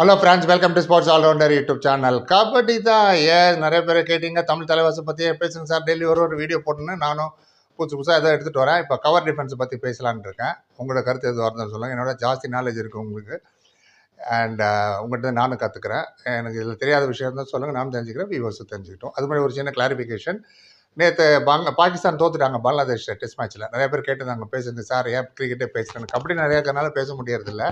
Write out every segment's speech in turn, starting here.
Hello friends welcome to sports allrounder YouTube channel kabaddi தான் ஏன் நிறைய பேர் கேட்டிங்க. தமிழ் தலைவாசை பற்றி பேசுங்க சார் டெய்லி ஒரு ஒரு வீடியோ போட்டுன்னு நானும் புதுசு புதுசாக எதாவது எடுத்துகிட்டு வரேன். இப்போ கவர் டிஃபென்ஸை பற்றி பேசலான்னு இருக்கேன். உங்களோட கருத்து எதுவாக இருந்தாலும் சொல்லுங்கள் என்னோட ஜாஸ்தி நாலேஜ் இருக்குது உங்களுக்கு. அண்ட் uh, உங்கள்கிட்ட நானும் கற்றுக்குறேன் எனக்கு இதில் தெரியாத விஷயம் இருந்தால் சொல்லுங்கள் நானும் தெரிஞ்சுக்கிறேன். வியூவர்ஸும் தெரிஞ்சுக்கிட்டோம். அது மாதிரி ஒரு சின்ன கிளாரிஃபிகேஷன் நேற்று பாங்க பாகிஸ்தான் தோத்துட்டாங்க. பங்களாதேஷ் டெஸ்ட் மேட்ச்சில் நிறைய பேர் கேட்டிருந்தாங்க. பேசுங்க சார் ஏன் கிரிக்கெட்டே பேசுகிறேன் கபடி நிறையா இருக்கிறனால பேச முடியறதில்ல.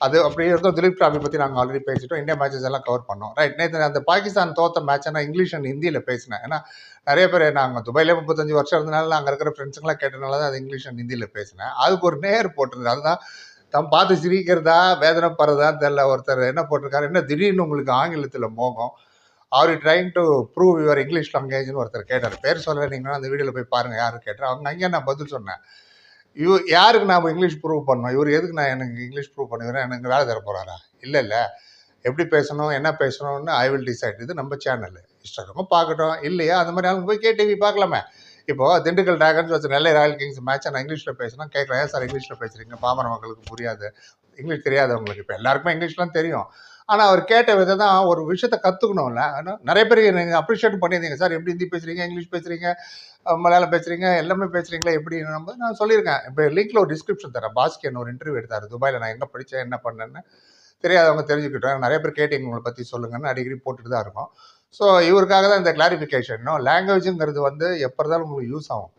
அது அப்படி இருந்தோம். திலீப் டிராஃபி பற்றி நாங்கள் ஆல்ரெடி பேசிட்டோம். இந்தியா மேட்சஸ் எல்லாம் கவர் பண்ணோம். ரைட் நேற்று அந்த பாகிஸ்தான் தோத்த மேட்ச் நான் இங்கிலீஷ் அண்ட் ஹிந்தியில் பேசினேன். ஏன்னா நிறைய பேர் நாங்கள் துபாயில் முப்பத்தஞ்சு வருஷம் இருந்தனால அங்கே இருக்கிற ஃப்ரெண்ட்ஸுங்களாம் கேட்டனால தான் அது இங்கிலீஷ் அண்ட் ஹிந்தியில் பேசினேன். அதுக்கு ஒரு நேர் போட்டிருந்தது அதுதான் தம் பார்த்து சிரிக்கிறதா வேதனைப்படுறதான்னு தெரில ஒருத்தர் என்ன போட்டிருக்காரு? என்ன திடீர்னு உங்களுக்கு ஆங்கிலத்தில் மோகம்? Are you trying to prove your English லாங்குவேஜ்னு ஒருத்தர் கேட்டார். பேர் சொல்ல நீங்கள் அந்த வீடியோவில் போய் பாருங்கள் யார் கேட்டார். அவங்க அங்கே நான் பதில் சொன்னேன். இவர் யாருக்கு நான் இங்கிலீஷ் ப்ரூவ் பண்ணோம் இவர் எதுக்கு நான் எனக்கு இங்கிலீஷ் ப்ரூவ் பண்ணுகிறேன் எனக்கு வேலை தர போகிறாரா இல்லை இல்லை. எப்படி பேசணும்? என்ன பேசணும்னு ஐ வில் டிசைட் இது நம்ம சேனல் இஷ்டம் பார்க்கட்டும். இல்லையா? அந்த மாதிரி அவங்க போய் கேடிவி பார்க்கலாமே. இப்போ திண்டுக்கல் டிராகன்ஸ் வச்சு நெல்லை ராயல் கிங்ஸ் மேட்ச்சை நான் இங்கிலீஷில் பேசினா கேட்குறேன் ஏன் சார் இங்கிலீஷில் பேசுகிறீங்க பாமர மக்களுக்கு புரியாது. இங்கிலீஷ் தெரியாது அவங்களுக்கு இப்போ எல்லாருக்குமே இங்கிலீஷ்லாம் தெரியும். ஆனால் அவர் கேட்ட விதை தான் ஒரு விஷயத்தை கற்றுக்கணும்ல ஆனால் நிறைய பேர் நீங்கள் அப்ரிஷியேட் பண்ணியிருந்தீங்க. சார் எப்படி ஹிந்தி பேசுகிறீங்க இங்கிலீஷ் பேசுகிறீங்க மலையாளம் பேசுகிறீங்க எல்லாமே பேசுகிறீங்களா எப்படி நம்ம நான் சொல்லியிருக்கேன். இப்போ லிங்க்ல ஒரு டிஸ்கிரிப்ஷன் தரேன். பாஸ்கி ஒரு இன்டர்வியூ எடுத்தார். துபாயில் நான் எங்கே படித்தேன் என்ன பண்ணேன்னு தெரியாதவங்க தெரிஞ்சுக்கிட்டோம். நிறைய பேர் கேட்டீங்க உங்களை பற்றி சொல்லுங்கன்னு அடிக்கடி போட்டுட்டு தான் இருக்கோம். ஸோ இவருக்காக தான் இந்த கிளாரிஃபிகேஷன் லாங்குவேஜுங்கிறது வந்து எப்போ இருந்தாலும் உங்களுக்கு யூஸ் ஆகும்.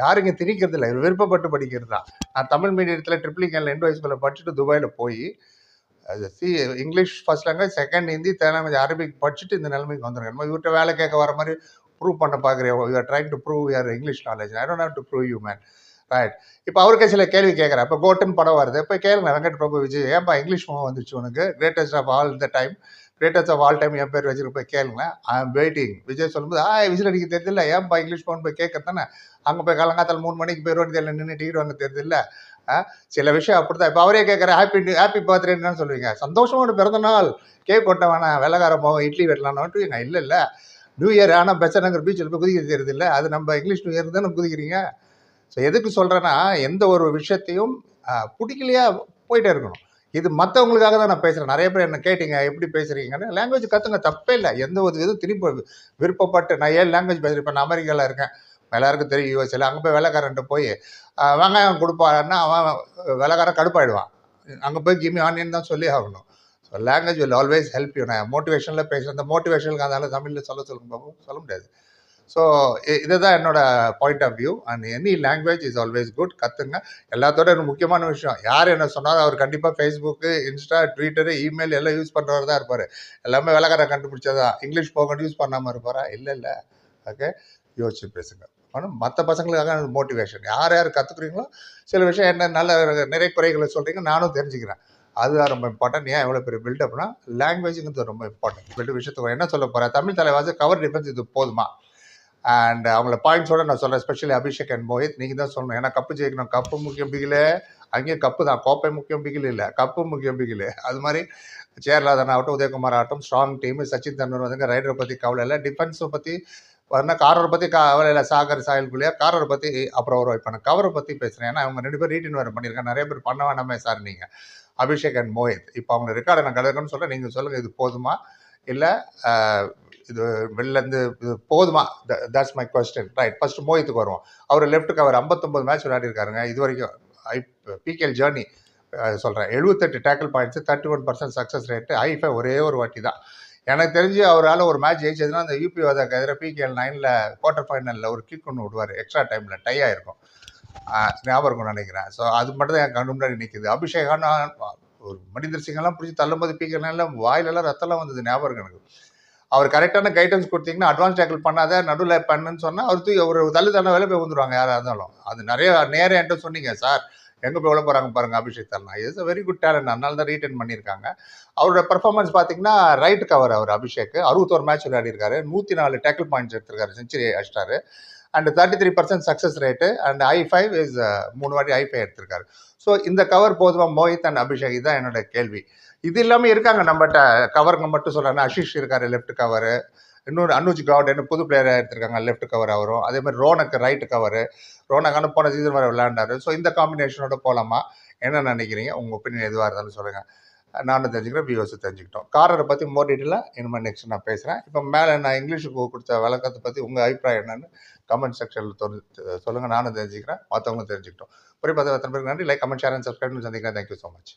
யாருங்க திணிக்கிறது இல்லை விருப்பப்பட்டு படிக்கிறது தான். நான் தமிழ் மீடியத்தில் ட்ரிப்ளிகேனில் இண்டோ வயசுக்குள்ளே படிச்சுட்டு துபாயில் போய் அது C English first language second Hindi third language Arabic படிச்சுட்டு இந்த நிலைமைக்கு வந்துருங்க நம்ம இவர்கிட்ட வேலை கேட்க வர மாதிரி ப்ரூவ் பண்ண பார்க்குறேன். You are trying to prove your English knowledge I don't have to prove you man right இப்போ அவருக்கு சில கேள்வி கேட்குறேன் இப்போ கோட்டன் படம் வருது. இப்போ கேளுங்க வெங்கட் பிரபு விஜய். ஏன்பா இங்கிலீஷ் மூவ் வந்துச்சு உனக்கு? Greatest of all the time greatest of all time என் பேர் வச்சுட்டு போய் கேளுங்க ஐ எம் வெயிட்டிங் விஜய் சொல்லும்போது ஆ விசில் அடிக்க தெரியல ஏன்பா இங்கிலீஷ் போன் போய் கேட்க தானே? அங்கே போய் காலங்காத்தால் மூணு மணிக்கு போய் தெரியல நின்று டிக்கெட் வாங்க தெரியல சில விஷயம் அப்படி தான் இப்போ அவரே கேட்குற ஹாப்பி ஹாப்பி பர்த்டேன்னு சொல்லுவீங்க. சந்தோஷமான பிறந்த நாள். கேக் கொட்ட வேணாம் வெள்ளக்கார போவோம் இட்லி வெட்டலான்னு இல்லை இல்லை. நியூ இயர் ஆனால் பெச்சனங்கிற பீச்சில் போய் குதிக்க தெரியல அது நம்ம இங்கிலீஷ் நியூ இயர் தானே குதிக்கிறீங்க? ஸோ எதுக்கு சொல்கிறேன்னா எந்த ஒரு விஷயத்தையும் பிடிக்கலையா போயிட்டே இருக்கணும். இது மற்றவங்களுக்காக தான் நான் பேசுகிறேன் நிறைய பேர் என்ன கேட்டீங்க எப்படி பேசுகிறீங்கன்னு லாங்குவேஜ் கற்றுங்க தப்பே இல்லை. எந்த ஒரு இதுவும் திருப்பி விருப்பப்பட்டு நான் ஏன் லாங்குவேஜ் பேசுகிறேன் இப்போ நான் அமெரிக்காவில் இருக்கேன். எல்லாருக்கும் தெரியும் யூஎஸ்எல் அங்கே போய் வேலைக்காரன்ட்டு போய் வெங்காயம் கொடுப்பாருன்னா அவன் வேலைக்காரன் கடுப்பாயிடுவான். அங்கே போய் கிமி ஆனியன் தான் சொல்லி ஆகணும். So language will always help you நான் மோட்டிவேஷனில் பேசுகிறேன் அந்த மோட்டிவேஷனுக்கு அதனால் தமிழில் சொல்ல சொல்லுங்க சொல்ல முடியாது. ஸோ இதுதான் என்னோட point of view and any language is always good கற்றுங்க எல்லாத்தோட ஒரு முக்கியமான விஷயம். யார் என்ன சொன்னாலும் அவர் கண்டிப்பாக ஃபேஸ்புக்கு இன்ஸ்டா ட்விட்டரு இமெயில் எல்லாம் யூஸ் பண்ணுறவர் தான் இருப்பார். எல்லாமே வேலைக்கார கண்டுபிடிச்சதா? இங்கிலீஷ் போக யூஸ் பண்ணாமல் இருப்பாரா? இல்லை இல்லை. ஓகே யோசிச்சு பேசுங்க. ஆனால் மற்ற பசங்களுக்காக மோட்டிவேஷன் யார் யார் கற்றுக்குறீங்களோ சில விஷயம் என்ன நல்ல நிறைய குறைகளை சொல்கிறீங்க நானும் தெரிஞ்சுக்கிறேன். அதுதான் ரொம்ப இம்பார்ட்டன்ட் ஏன் எவ்வளோ பெரிய பில்டப்னா லாங்குவேஜுங்கிறது ரொம்ப இம்பார்ட்டன்ட் ரெண்டு விஷயத்துக்கு என்ன சொல்ல போகிறேன் தமிழ் தலைவாசி கவர் டிஃபென்ஸ் இது போதுமா? அண்ட் uh, அவங்கள பாயிண்ட்ஸோட நான் சொல்கிறேன் ஸ்பெஷலி அபிஷேக் அண்ட் மோஹித் நீங்கள் தான் சொல்லணும். ஏன்னா கப்பு ஜெயிக்கணும். கப்பு முக்கியம் பிகில. அங்கேயும் கப்பு தான். கோப்பை முக்கியம் பிகில் இல்லை. கப்பு முக்கியம் பிகில். அது மாதிரி சேர்லாதன் ஆகட்டும் உதயகுமார் ஆகட்டும் ஸ்ட்ராங் டீம் சச்சின் தெண்டுல்கர் வந்துங்க. ரைடரை பற்றி கவலை இல்லை. டிஃபென்ஸை பற்றி வரணும் காரரை பற்றி கவலை இல்லை. சாகர் சாயல் குழியா. காரரை பற்றி அப்புறம் ஒரு இப்போ நான் கவரை பற்றி பேசுகிறேன் ஏன்னா அவங்க ரெண்டு பேர் ரீட்டின் வேறு பண்ணியிருக்கேன் நிறைய பேர் பண்ண வேணாமே சார் நீங்கள் அபிஷேக் அண்ட் மோஹித் இப்போ அவங்க ரெக்கார்டை நான் கலக்கணும்னு சொல்கிறேன் நீங்கள் சொல்லுங்கள் இது போதுமா? இல்லை இது வெளிலேருந்து இது போதுமா? That's my question right first மோஹித்துக்கு வருவோம். அவர் லெஃப்ட் கவர் ஐம்பத்தொம்பது மேட்ச் விளையாடிருக்காருங்க. இது வரைக்கும் ஐ பிகேஎல் ஜேர்னி சொல்கிறேன் எழுபத்தெட்டு tackle points thirty one percent success rate high five ஒரே ஒரு வாட்டி தான் எனக்கு தெரிஞ்சு அவரால் ஒரு மேட்ச் ஜெயிச்சதுன்னா அந்த யூபி வாதாக்கு எதிராக பிகேஎல் நைனில் குவார்டர் ஃபைனலில் ஒரு கிக் ஒன்று விடுவார். எக்ஸ்ட்ரா டைமில் டை ஆகிருக்கும் ஞாபகம் இருக்கும்னு நினைக்கிறேன். ஸோ அது மட்டும் தான் என் கண்ணு முன்னாடி நிற்கிது அபிஷேகான ஒரு மனிதர் சிங்கெல்லாம் பிடிச்சி தள்ளும்போது பிகேஎல் நைனில் வாயிலெல்லாம் ரத்தம்லாம் வந்தது ஞாபகம் இருக்கு எனக்கு. அவர் கரெக்டான கைடன்ஸ் கொடுத்தீங்கன்னா அட்வான்ஸ் டேக்கிள் பண்ணாத நடுவில் பண்ணுன்னு சொன்னால் அவர் தூக்கி ஒரு தள்ளு தள்ள வேலை போய் வந்துடுவாங்க யாராக இருந்தாலும். அது நிறைய நேரம் என்கிட்ட சொன்னீங்க சார் எங்கே போய் எவ்வளோ போகிறாங்க பாருங்கள் அபிஷேக் தரலாம். Is a very good talent அதனால தான் ரீட்டர்ன் பண்ணியிருக்காங்க. அவரோட பர்ஃபார்மன்ஸ் பார்த்தீங்கன்னா ரைட் கவர் அவர் அபிஷேக். அறுபத்தோரு மேட்ச் விளையாடிருக்காரு. நூற்றி நாலு டேக்கிள் பாயிண்ட்ஸ் எடுத்திருக்காரு செஞ்சுரி அடிச்சிட்டாரு. And thirty three percent success rate and high five is மூணு வாட்டி ஐ ஃபைவ் எடுத்திருக்காரு. ஸோ இந்த கவர் போதுமா மோஹித் அண்ட் அபிஷேக்? இதுதான் என்னோட கேள்வி. இது இல்லாமல் இருக்காங்க நம்மகிட்ட கவருங்க மட்டும் சொல்லணும் அஷிஷ் இருக்காரு லெஃப்ட் கவரு இன்னொரு அனுஜ் கவுடன்னு புது பிளேயராக எடுத்திருக்காங்க லெஃப்ட் கவர் அவரும். அதே மாதிரி ரோனக்கு ரைட் கவரு ரோனக்கான போன சீசன் வரை விளையாண்டாரு. ஸோ இந்த காம்பினேஷனோட போகலாமா என்ன நினைக்கிறீங்க? உங்கள் ஒப்பீனியன் எதுவாக இருந்தாலும் சொல்லுங்கள் நானும் தெரிஞ்சுக்கிறேன் வியூவர்ஸும் தெரிஞ்சுக்கிட்டோம். காரரை பற்றி மோர் டீட்டெயிலாக இனிமேல் நெக்ஸ்ட் நான் பேசுகிறேன் இப்போ மேலே நான் இங்கிலீஷுக்கு கொடுத்த விளக்கத்தை பற்றி உங்கள் அபிப்பிராயம் என்னன்னு கமெண்ட் செக்ஷனில் சொல்லுங்கள் நானும் தெரிஞ்சுக்கிறேன். மற்றவங்களும் தெரிஞ்சுக்கிட்டோம். புரிய பார்த்து எத்தனை பேருக்கு நன்றி. Like comment share and subscribe சந்திக்கிறேன். Thank you so much